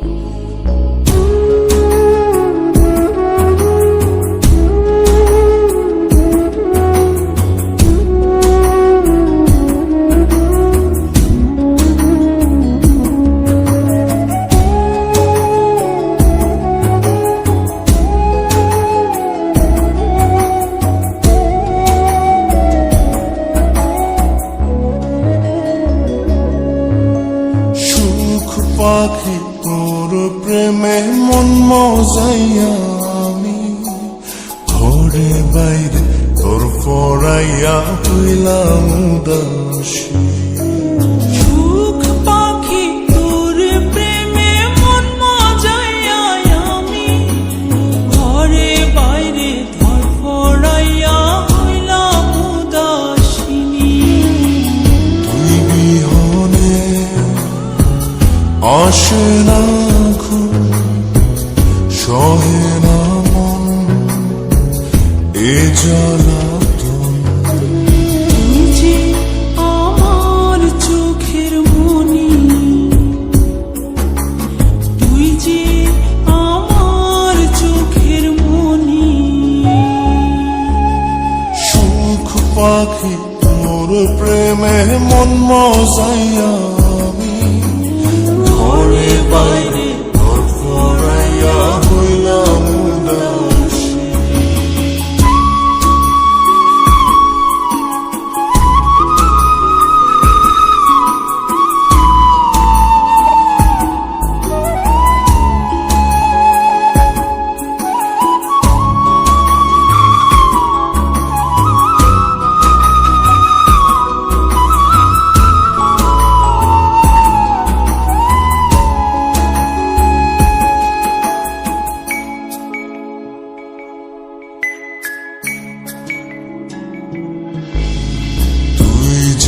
সুখ মন মজাইয়া আমি ঘরে বাইরে তোর পড়াইয়া হইলাম উদাসী। সুখ এ যে আমার চোখের মনি। তুই যে আমার চোখের মনি। সুখ পাখি প্রেমে মন মজাইয়া আমি। ঘরে বাইরে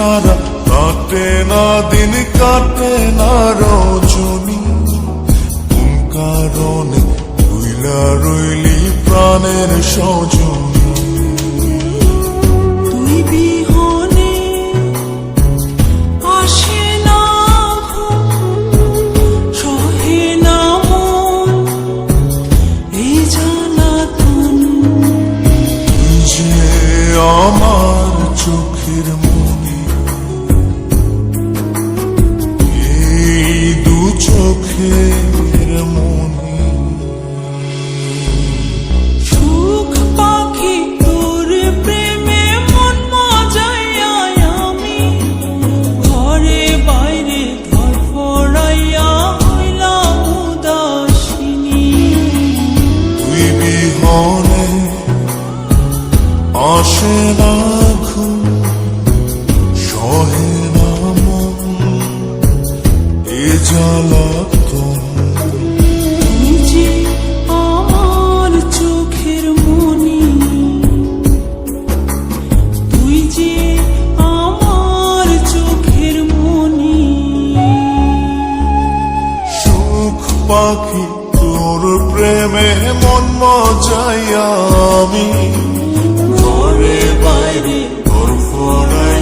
ছাড়া কাটে না দিন কাটে না রজনী কারণে রইলা রইলি প্রাণের সজনী জ্বালাতন তুই যে আমার চোখের মনি তুই যে আমার চোখের মনি সুখ পাখি তোর প্রেমে মন মজাইয়া আমি ঘরে বাইরে তোর ফোড়াই